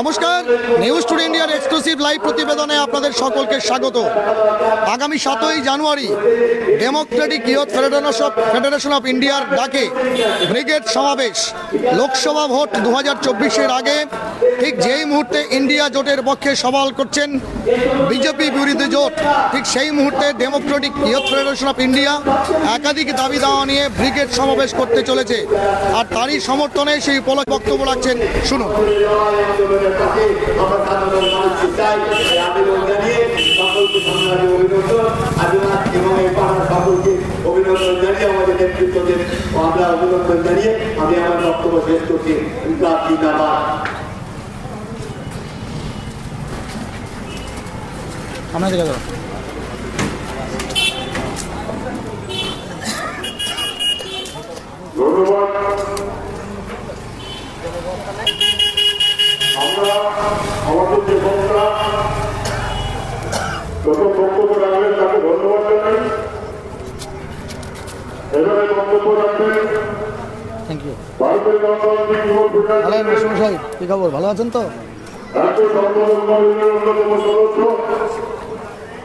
নমস্কার। News today ইন্ডিয়ার exclusive live প্রতিবেদনে আপনাদের সকলকে স্বাগত। আগামী সাতই জানুয়ারি democratic youth federation of federation of ইন্ডিয়ার ডাকে ব্রিগেড সমাবেশ। লোকসভা ভোট দু হাজার আগে ঠিক যেই মুহূর্তে ইন্ডিয়া জোটের পক্ষে সওয়াল করছেন বিজেপি বিরোধী জোট, ঠিক সেই মুহূর্তে democratic youth federation of India একাধিক দাবি দাওয়া নিয়ে ব্রিগেড সমাবেশ করতে চলেছে। আর তারই সমর্থনে সেই উপলক্ষে বক্তব্য রাখছেন, শুনুন। অভিনন্দন। আজনাথ এবং এই পাহাড় সকলকে অভিনন্দন জানিয়ে আমাদের নেতৃত্বকে আমরা অভিনন্দন জানিয়ে আমি আমার বক্তব্য শেষ করছি। জিন্দাবাদ। আপনাদের ধন্যবাদ। আমরা আমাদের যে বক্তা যত বক্তব্য রাখবেন তাকে ধন্যবাদ জানাই। এবারে বক্তব্য রাখবেন। থ্যাংক ইউ ভারতের গণতান্ত্রিক যুব ভালো কি খবর? ভালো আছেন তো? অন্যতম সদস্য।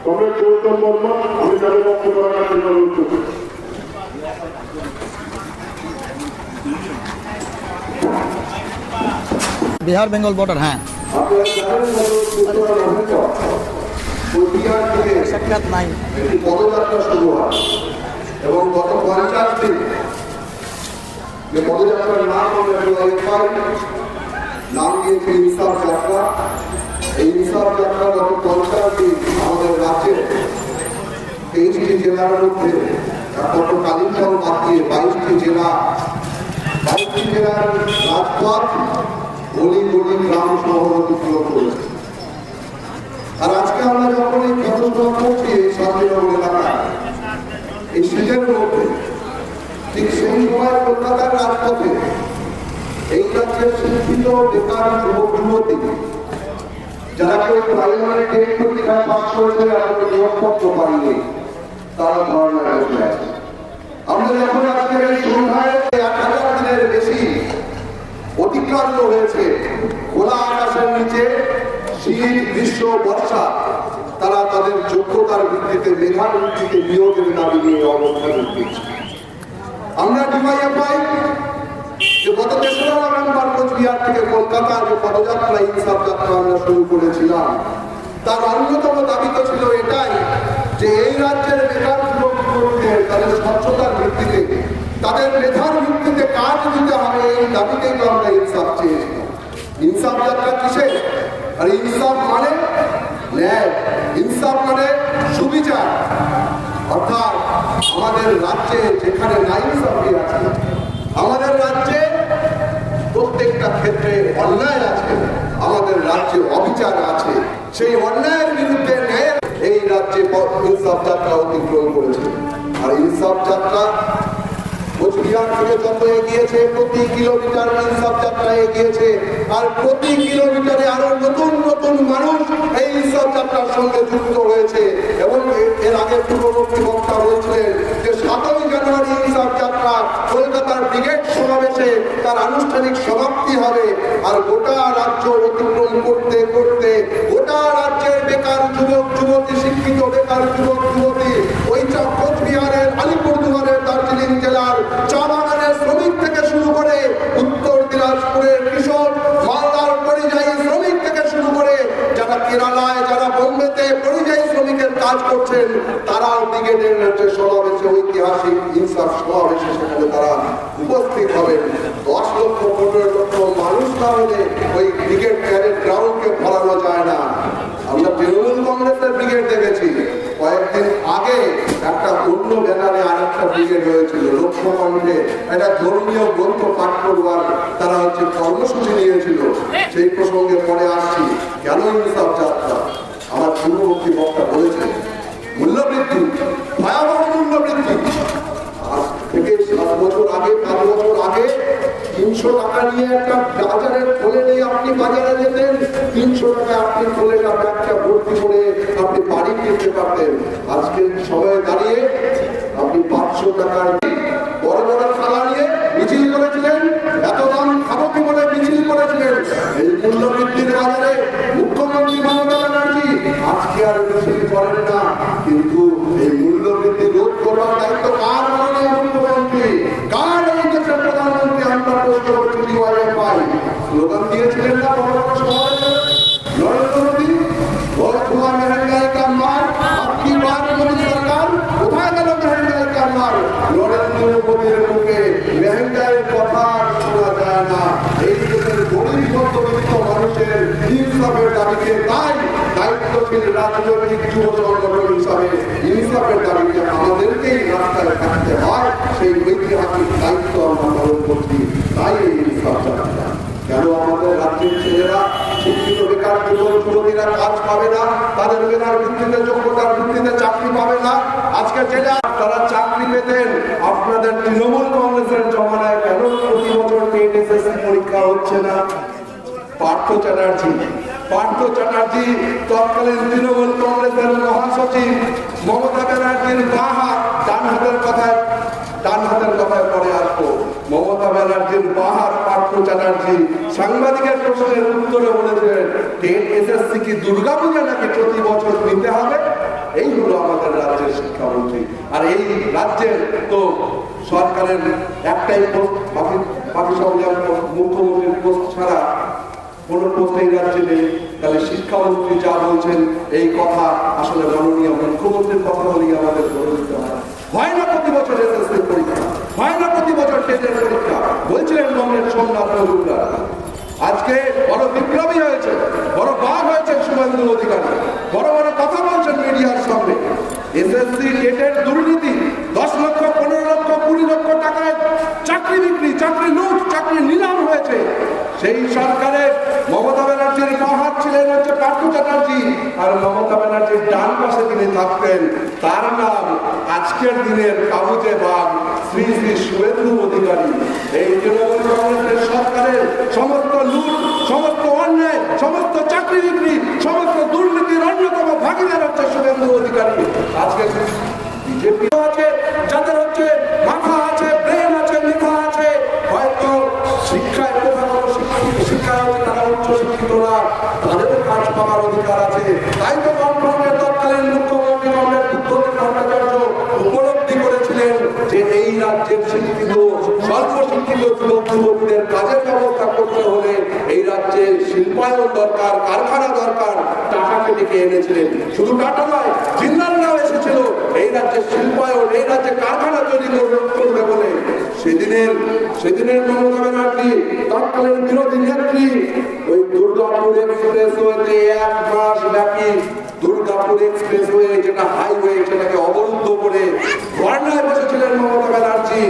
কমরেড গৌতম বর্মা আমি তাদের বক্তব্য রাখার জন্য অনুরোধ করছি। বিহার বেঙ্গল বর্ডার হ্যাঁ। গত সাক্ষাৎ নাই। একটি পদযাত্রা শুরু এবং গত পঞ্চাশ দিন যে পদযাত্রার নাম আমরা নাম দিয়েছে ইনসাফ যাত্রা। এই ইনসাফ যাত্রা গত পঞ্চাশ দিন আমাদের রাজ্যে তেইশটি জেলার মধ্যে একমাত্র কালিম্পং বাদ দিয়ে বাইশটি জেলা বাইশটি জেলার রাজপথ গলি গলি গ্রাম শহর অতিক্রম করেছে। আর আজকে আমরা যখন এই পদযাত্রা করছি এই শান্তিনগর এলাকায় এই সিজনের মধ্যে, ঠিক সেই সময় কলকাতার রাজপথে এই রাজ্যের শিক্ষিত বেকার যুবক যুবতী, যারা কেউ প্রাইমারি টেট পরীক্ষায় পাস করেছে এখনও নিয়োগপত্র পায়নি, তারা ধর্ণায় বসে আছে আমরা যখন আজকের এই সন্ধ্যায় এক হাজার দিনের বেশি অতিক্রান্ত হয়েছে। খোলা আকাশের নিচে শীত, গ্রীষ্ম, বর্ষা, তারা তাদের যোগ্যতার ভিত্তিতে মেধার ভিত্তিতে নিয়োগের দাবি নিয়ে অবস্থান দিচ্ছে আমরা ডিমাইয়া পাই যে গত তেসরা নভেম্বর কোচবিহার থেকে কলকাতার যে পদযাত্রা, ইনসাফ যাত্রা আমরা শুরু করেছিলাম, তার অন্যতম দাবি তো ছিল এটাই যে এই রাজ্যের বেকার যুবক যুবতীদের তাদের স্বচ্ছতার ভিত্তিতে, তাদের মেধার ভিত্তিতে কাজ দিতে হবে, এই দাবিতেই আমরা ইনসাফ চেয়েছিলাম ইনসাফ যাত্রা কিসে আর ইনসাফ মানে? ন্যায়। ইনসাফ মানে সুবিচার। অর্থাৎ আমাদের রাজ্যে যেখানে নাইনসাফি আছে যাত্রা এগিয়েছে আর প্রতি কিলোমিটারে আরও নতুন নতুন মানুষ এই ইনসাফ যাত্রার সঙ্গে যুক্ত হয়েছে। এবং এর আগে পূর্ববর্তী বক্তা বলছিলেন যে, সাতই জানুয়ারি ইনসাফ যাত্রা কলকাতার ব্রিগেড সমাবেশে তার আনুষ্ঠানিক সমাপ্তি হবে। আর গোটা রাজ্য অতিক্রম করতে করতে গোটা রাজ্যের বেকার যুবক, যুবতী, শিক্ষিত, বেকার যুবক, যুবতী ওই চা- কোচবিহারের আলিপুরদুয়ারের দার্জিলিং জেলার চা বাগানের শ্রমিক থেকে শুরু করে উত্তর দিনাজপুরের কৃষক মালদার পরিযায়ী শ্রমিক থেকে শুরু করে যারা কেরালায় যারা বোম্বেতে পরিযায়ী শ্রমিকের কাজ করছেন তারাও ব্রিগেডের যে সমাবেশে ঐতিহাসিক ইনসাফ সমাবেশে সেখানে তারা উপস্থিত হবেন দশ লক্ষ পনেরো লক্ষ মানুষ না হলে ওই ব্রিগেড প্যারেড গ্রাউন্ডকে ভরানো যায় না আমরা তৃণমূল কংগ্রেসের ব্রিগেড দেখেছি কয়েকদিন আগে একটা অন্য ব্যানারে আর রয়েছিল লক্ষ্য কমিটে একটা ধর্মীয় গ্রন্থ পাঠ করবার তারা হচ্ছে কর্মসূচি নিয়েছিল। সেই প্রসঙ্গে পরে আসছি, কেন ইনসাফ যাত্রা? আমার পূর্ববর্তী বক্তা বলেছে মূল্যবৃদ্ধি, ভয়াবহ মূল্যবৃদ্ধি। আজ থেকে সাত বছর আগে, পাঁচ বছর আগে তিনশো টাকা নিয়ে একটা da caridade. ইনসাফের তাই দায়িত্বশীল রাজনৈতিক যুব সংগঠন হিসাবে ইনসাফের দাবিতে আমাদেরকেই রাস্তায় থাকতে হয়, সেই ঐতিহাসিক দায়িত্ব আমরা পালন করছি, তাই এই কেন আমাদের রাজ্যের ছেলেরা শিক্ষিত, বেকার, যুবক, যুবতীরা কাজ পাবে না, তাদের মেধার ভিত্তিতে, যোগ্যতার ভিত্তিতে চাকরি পাবে না? আজকে ছেলে তারা চাকরি পেতেন, আপনাদের তৃণমূল কংগ্রেসের জমানায় কেন প্রতি বছর পরীক্ষা হচ্ছে না? পার্থ চ্যাটার্জি পার্থ চ্যাটার্জি, তৎকালীন তৃণমূল কংগ্রেসের মহাসচিব মমতা ব্যানার্জির বাঁ হাত ডান হাতের কথায় ডান হাতের কথায় পরে আসব। মমতা ব্যানার্জির বাহার পার্থ চ্যাটার্জি। সাংবাদিকের প্রশ্নের উত্তরে বলেছিলেন টেট এসএসসি কি দুর্গাপূজা নাকি প্রতি বছর নিতে হবে? এই হলো আমাদের রাজ্যের শিক্ষামন্ত্রী। আর এই রাজ্যের তো সরকারের একটাই পোস্ট, বাকি বাকি সব যেমন মুখ্যমন্ত্রীর পোস্ট ছাড়া কোন এই রাজ্যে নেই তাহলে শিক্ষামন্ত্রী যা বলছেন, এই কথা আসলে মাননীয় মুখ্যমন্ত্রীর কথা বলেই আমাদের ধরে নিতে হয়। হয় না প্রতি বছর এসএসসি পরীক্ষা। হয় না প্রতি বছর টেটের পরীক্ষা। বলছিলেন বঙ্গের সোমনাথ মজুমদার। আজকে বড় বিপ্লবী হয়েছে, বড় বাঘ হয়েছে শুভেন্দু অধিকারী। বড় বড় কথা বলছেন মিডিয়ার সামনে। এসএসসি টেটের দুর্নীতি দশ লক্ষ কুড়ি লক্ষ টাকায় চাকরি বিক্রি চাকরি লুট চাকরি নিলাম হয়েছে সেই সরকারের মমতা ব্যানার্জির বাহার ছিলেন হচ্ছে পার্থ চ্যাটার্জি, আর মমতা ব্যানার্জির ডান পাশে তিনি থাকতেন। তার নাম আজকের দিনের কাবুজে বাঘ শ্রী শ্রী শুভেন্দু অধিকারী। এই তৃণমূল কংগ্রেসের সরকারের সমস্ত লুট, সমস্ত অন্যায়, সমস্ত চাকরি বিক্রি, সমস্ত দুর্নীতির অন্যতম ভাগিদার হচ্ছে শুভেন্দু অধিকারী। আজকে বিজেপি আছে, যাদের হচ্ছে না তাদের কাজ পাওয়ার অধিকার আছে। তাই তো কনফার্মের তৎকালীন মুখ্যমন্ত্রী ভট্টাচার্য উপলব্ধি করেছিলেন যে এই রাজ্যের শিক্ষিত স্বল্প শিক্ষিত যুবক, যুবতীদের কাজের ব্যবস্থা করতে হলে এই রাজ্যে শিল্পায়ন দরকার, কারখানা দরকার, টাকাকে ডেকে এনেছিলেন। শুধু টাটা নয় জিন্দালরাও এসেছিল। এই রাজ্যে শিল্পায়ন এই রাজ্যে কারখানা তৈরি করবে- বলে। সেদিনের সেদিনের মমতা ব্যানার্জি, তৎকালীন বিরোধী নেত্রী, ওই দুর্গাপুর এক্সপ্রেস ওয়েতে এক মাস ব্যাপী দুর্গাপুর এক্সপ্রেস ওয়ে যেটা হাইওয়ে, সেটাকে অবরুদ্ধ করে ধর্নায় বসেছিলেন মমতা ব্যানার্জি।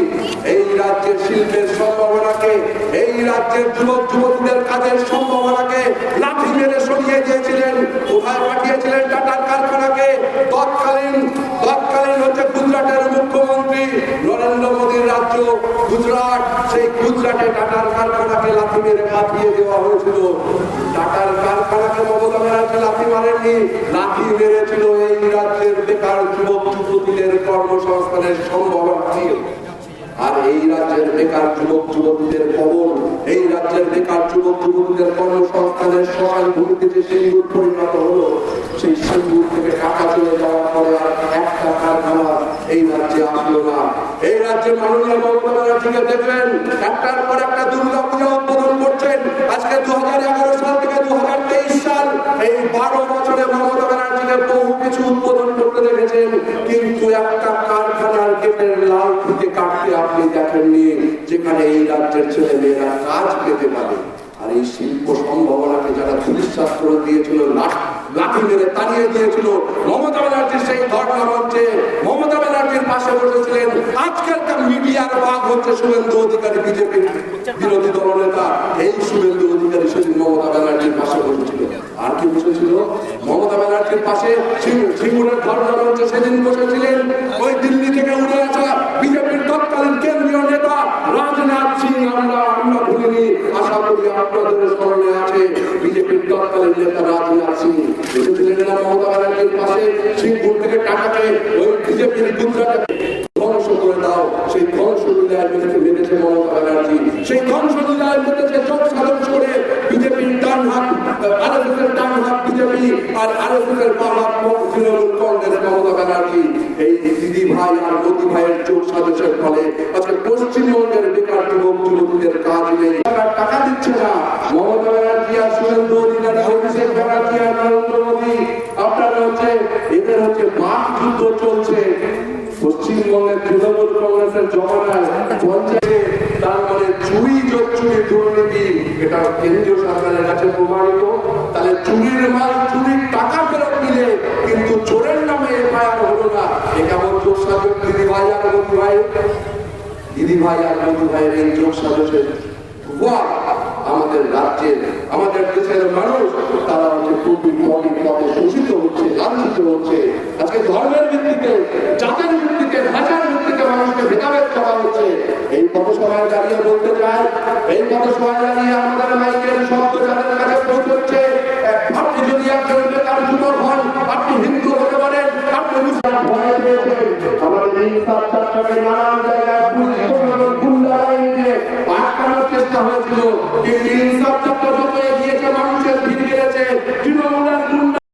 এই রাজ্যের শিল্পের সম্ভাবনাকে, এই রাজ্যের যুবক যুবতীদের কাজের সম্ভাবনাকে লাঠি মেরে সরিয়ে দিয়েছিলেন কোথায় পাঠিয়েছিলেন টাটার কারখানাকে তৎকালীন তৎকালীন হচ্ছে গুজরাটের মুখ্যমন্ত্রী নরেন্দ্র মোদীর রাজ্য গুজরাট সেই গুজরাটে টাটার কারখানাকে লাথি মেরে পাঠিয়ে দেওয়া হয়েছিল। টাটার কারখানাকে মমতা ব্যানার্জি লাথি মারেননি, লাথি মেরেছিল এই রাজ্যের বেকার যুবক যুবতীদের কর্মসংস্থানের সম্ভাবনা ছিল। আর এই রাজ্যের বেকার যুবক যুবতীদের খবর এই রাজ্যের বেকার যুবক যুবতীদের কর্মসংস্থানের সকাল ভূমিতে যে সিঙ্গুর পরিণত হলো, সেই সিঙ্গুর থেকে টাকা চলে যাওয়ার পরে আর একটা কারখানা এই রাজ্যে আসলো না এই মাননীয় মমতা ব্যানার্জিকে দেখবেন, একটার পর একটা দুর্গা উদ্বোধন করছেন। আজকে দু সাল থেকে দু সাল এই বারো বছরে মমতা ব্যানার্জিকে বহু কিছু উদ্বোধন করতে দেখেছেন। কিন্তু একটা কারখানার গেটের লাল ফিতে কাটতে আপনি দেখেননি, যেখানে এই রাজ্যের ছেলে মেয়েরা কাজ পেতে পারে। আর এই শিল্প সম্ভাবনাকে যারা ধুলিশ্বাস করে দিয়েছিল লাঠ- লাঠি মেরে তাড়িয়ে দিয়েছিল। মমতা ব্যানার্জির সেই ধর্ণা মঞ্চে মমতা ব্যানার্জির পাশে বসেছিলেন। আজকের মিডিয়ার ভাগ হচ্ছে শুভেন্দু অধিকারী বিজেপির বিরোধী দলনেতা এই শুভেন্দু অধিকারী সেদিন মমতা ব্যানার্জির পাশে বসেছিল। আর কি বসেছিল? মমতা ব্যানার্জির পাশে সিঙ্গুর- সিঙ্গুরের ধর্ণা মঞ্চে সেদিন বসেছিলেন। ওই দিল্লি থেকে উঠে আসা বিজেপির তৎকালীন কেন্দ্রীয় নেতা রাজনাথ সিং। আমরা আমরা ভুলিনি, আশা করি আপনাদের স্মরণে আছে। বিজেপির তৎকালীন নেতা রাজনাথ সিং এসেছিলেন না মমতা ব্যানার্জির সিংপুর থেকে টাকাকে ওই বিজেপির গুজরাটে ধ্বংস করে দাও। সেই ধ্বংস লীলায় মেরেছে মেরেছে মমতা ব্যানার্জি। সেই ধ্বংস লীলায় মেরেছে চোখ সাধন করে বিজেপির ডান হাত আরএসএস এর ডান হাত বিজেপি আর আরএসএস এর বাম হাত তৃণমূল কংগ্রেস মমতা ব্যানার্জি। এই দিদি ভাই আর গতি ভাইয়ের যোগ সাজসের ফলে আজকে পশ্চিমবঙ্গের বেকার যুবক, যুবতীদের কাজ নেই। টাকা দিচ্ছে না। মমতা ব্যানার্জি আর সুরেন্দ্র অভিষেক ব্যানার্জি আর নরেন্দ্র মোদী হচ্ছে বাক যুদ্ধ চলছে। পশ্চিমবঙ্গের তৃণমূল কংগ্রেসের জমানায় পঞ্চায়েতে তার মানে চুরি চুরি দুর্নীতি, এটা কেন্দ্রীয় সরকারের কাছে প্রমাণিত। তাহলে চুরির মাল, চুরির টাকা ফেরত দিলে কিন্তু চোরের নামে এফআইআর হলো না এ কেমন যোগ সাজক দিদি ভাই আর বন্ধু ভাই? দিদি ভাই আর বন্ধু ভাইয়ের এই সাজসের ভুয়া আমাদের রাজ্যের আমাদের দেশের মানুষ, তারা হচ্ছে খুবই কমই পথে শোষিত হচ্ছে, লাঞ্ছিত হচ্ছে। আজকে ধর্মের ভিত্তিতে, জাতের ভিত্তিতে, ভাষার ভিত্তিতে মানুষকে ভেদাভেদ করা হচ্ছে। এই পথসভায় দাঁড়িয়ে বলতে চাই, এই পথসভায় দাঁড়িয়ে আমাদের মাইকের শব্দ যাদের কাছে পৌঁছচ্ছে আপনি যদি একজন বেকার যুবক হন, আপনি হিন্দু হতে পারেন, আপনি মুসলিম ভয় পেয়েছেন আমাদের ইনসাফ চর্চাকে নানান জায়গায় হয়েছিল। কিন্তু ইনসাফ চক্র যত